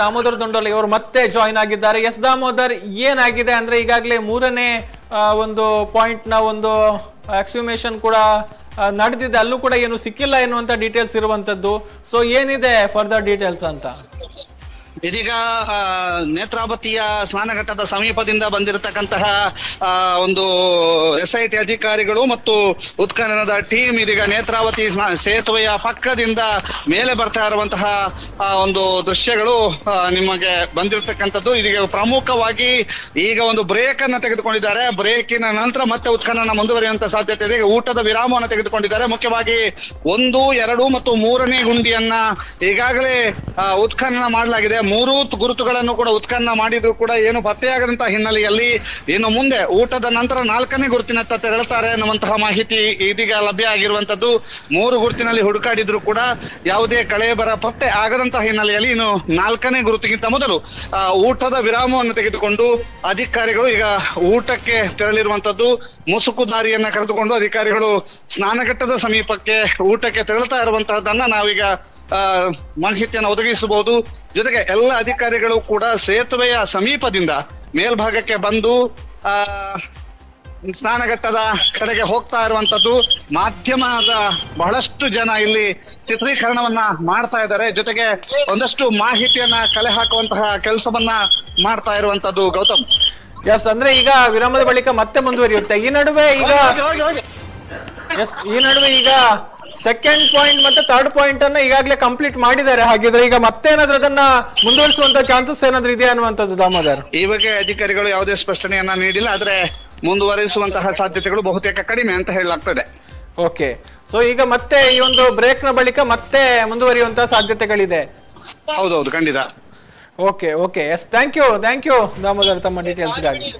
ದಾಮೋದರ್ ದೊಂಡೋಲಿ ಅವರು ಮತ್ತೆ ಜಾಯಿನ್ ಆಗಿದ್ದಾರೆ. ಎಸ್ ದಾಮೋದರ್ ಏನಾಗಿದೆ ಅಂದ್ರೆ ಈಗಾಗಲೇ ಮೂರನೇ ಒಂದು ಪಾಯಿಂಟ್ನ ಒಂದು ಎಕ್ಸ್ಯೂಮೇಷನ್ ಕೂಡ ನಡೆದಿದೆ. ಅಲ್ಲೂ ಕೂಡ ಏನು ಸಿಕ್ಕಿಲ್ಲ ಎನ್ನುವಂತ ಡೀಟೇಲ್ಸ್ ಇರುವಂತದ್ದು ಸೊ ಏನಿದೆ ಫರ್ದರ್ ಡೀಟೇಲ್ಸ್ ಅಂತ? ಇದೀಗ ನೇತ್ರಾವತಿಯ ಸ್ನಾನಘಟ್ಟದ ಸಮೀಪದಿಂದ ಬಂದಿರತಕ್ಕಂತಹ ಒಂದು ಎಸ್ ಐ ಟಿ ಅಧಿಕಾರಿಗಳು ಮತ್ತು ಉತ್ಖನನದ ಟೀಮ್ ಇದೀಗ ನೇತ್ರಾವತಿ ಸೇತುವೆಯ ಪಕ್ಕದಿಂದ ಮೇಲೆ ಬರ್ತಾ ಇರುವಂತಹ ಒಂದು ದೃಶ್ಯಗಳು ನಿಮಗೆ ಬಂದಿರತಕ್ಕಂಥದ್ದು. ಇದೀಗ ಪ್ರಮುಖವಾಗಿ ಈಗ ಒಂದು ಬ್ರೇಕ್ ಅನ್ನ ತೆಗೆದುಕೊಂಡಿದ್ದಾರೆ. ಬ್ರೇಕಿನ ನಂತರ ಮತ್ತೆ ಉತ್ಖನನ ಮುಂದುವರಿಯುವಂತ ಸಾಧ್ಯತೆ ಇದೆ. ಊಟದ ವಿರಾಮವನ್ನು ತೆಗೆದುಕೊಂಡಿದ್ದಾರೆ. ಮುಖ್ಯವಾಗಿ ಒಂದು, ಎರಡು ಮತ್ತು ಮೂರನೇ ಗುಂಡಿಯನ್ನ ಈಗಾಗಲೇ ಉತ್ಖನನ ಮಾಡಲಾಗಿದೆ. ಮೂರು ಗುರುತುಗಳನ್ನು ಕೂಡ ಉತ್ಖನನ ಮಾಡಿದ್ರು ಕೂಡ ಏನು ಪತ್ತೆಯಾಗದಂತಹ ಹಿನ್ನೆಲೆಯಲ್ಲಿ ಇನ್ನು ಮುಂದೆ ಊಟದ ನಂತರ ನಾಲ್ಕನೇ ಗುರುತಿನತ್ತ ತೆರಳುತ್ತಾರೆ ಅನ್ನುವಂತಹ ಮಾಹಿತಿ ಇದೀಗ ಲಭ್ಯ ಆಗಿರುವಂತದ್ದು ಮೂರು ಗುರುತಿನಲ್ಲಿ ಹುಡುಕಾಡಿದ್ರು ಕೂಡ ಯಾವುದೇ ಕಳೆ ಬರ ಪತ್ತೆ ಆಗದಂತಹ ಹಿನ್ನೆಲೆಯಲ್ಲಿ ಇನ್ನು ನಾಲ್ಕನೇ ಗುರುತಿಗಿಂತ ಮೊದಲು ಊಟದ ವಿರಾಮವನ್ನು ತೆಗೆದುಕೊಂಡು ಅಧಿಕಾರಿಗಳು ಈಗ ಊಟಕ್ಕೆ ತೆರಳಿರುವಂತದ್ದು ಮುಸುಕು ದಾರಿಯನ್ನ ಕರೆದುಕೊಂಡು ಅಧಿಕಾರಿಗಳು ಸ್ನಾನಘಟ್ಟದ ಸಮೀಪಕ್ಕೆ ಊಟಕ್ಕೆ ತೆರಳುತ್ತಾ ಇರುವಂತಹದ್ದನ್ನ ನಾವೀಗ ಮಾಹಿತಿಯನ್ನು ಒದಗಿಸಬಹುದು. ಜೊತೆಗೆ ಎಲ್ಲ ಅಧಿಕಾರಿಗಳು ಕೂಡ ಸೇತುವೆಯ ಸಮೀಪದಿಂದ ಮೇಲ್ಭಾಗಕ್ಕೆ ಬಂದು ಆ ಸ್ನಾನಘಟ್ಟದ ಕಡೆಗೆ ಹೋಗ್ತಾ ಇರುವಂತದ್ದು ಮಾಧ್ಯಮದ ಬಹಳಷ್ಟು ಜನ ಇಲ್ಲಿ ಚಿತ್ರೀಕರಣವನ್ನ ಮಾಡ್ತಾ ಇದ್ದಾರೆ. ಜೊತೆಗೆ ಒಂದಷ್ಟು ಮಾಹಿತಿಯನ್ನ ಕಲೆ ಹಾಕುವಂತಹ ಕೆಲಸವನ್ನ ಮಾಡ್ತಾ ಇರುವಂತದ್ದು ಗೌತಮ್. ಎಸ್ ಅಂದ್ರೆ ಈಗ ವಿರಾಮದ ಬಳಿಕ ಮತ್ತೆ ಮುಂದುವರಿಯುತ್ತೆ. ಈ ನಡುವೆ ಈಗ. ಎಸ್ ಈ ನಡುವೆ ಈಗ ಸೆಕೆಂಡ್ ಪಾಯಿಂಟ್ ಮತ್ತೆ ಥರ್ಡ್ ಪಾಯಿಂಟ್ ಅನ್ನ ಈಗಾಗಲೇ ಕಂಪ್ಲೀಟ್ ಮಾಡಿದ್ದಾರೆ. ಹಾಗಿದ್ರೆ ಈಗ ಮತ್ತೆ ಏನಾದ್ರೂ ಅದನ್ನ ಮುಂದುವರಿಸುವಂತ ಚಾನ್ಸಸ್ ಏನಾದ್ರೂ ಇದೆಯಾ ಅನ್ನುವಂಥದ್ದು ದಾಮೋದರ್? ಈ ಬಗ್ಗೆ ಅಧಿಕಾರಿಗಳು ಯಾವುದೇ ಸ್ಪಷ್ಟನೆಯನ್ನ ನೀಡಿಲ್ಲ ಆದ್ರೆ ಮುಂದುವರಿಸುವಂತಹ ಸಾಧ್ಯತೆಗಳು ಬಹುತೇಕ ಕಡಿಮೆ ಅಂತ ಹೇಳಲಾಗ್ತದೆ. ಓಕೆ ಸೊ ಈಗ ಮತ್ತೆ ಈ ಒಂದು ಬ್ರೇಕ್ನ ಬಳಿಕ ಮತ್ತೆ ಮುಂದುವರಿಯುವಂತಹ ಸಾಧ್ಯತೆಗಳಿದೆ. ಹೌದೌದು ಖಂಡಿತ. Okay okay yes thank you thank you Damodar ತಮ್ಮ ಡೀಟೇಲ್ಸ್ಗಾಗಿ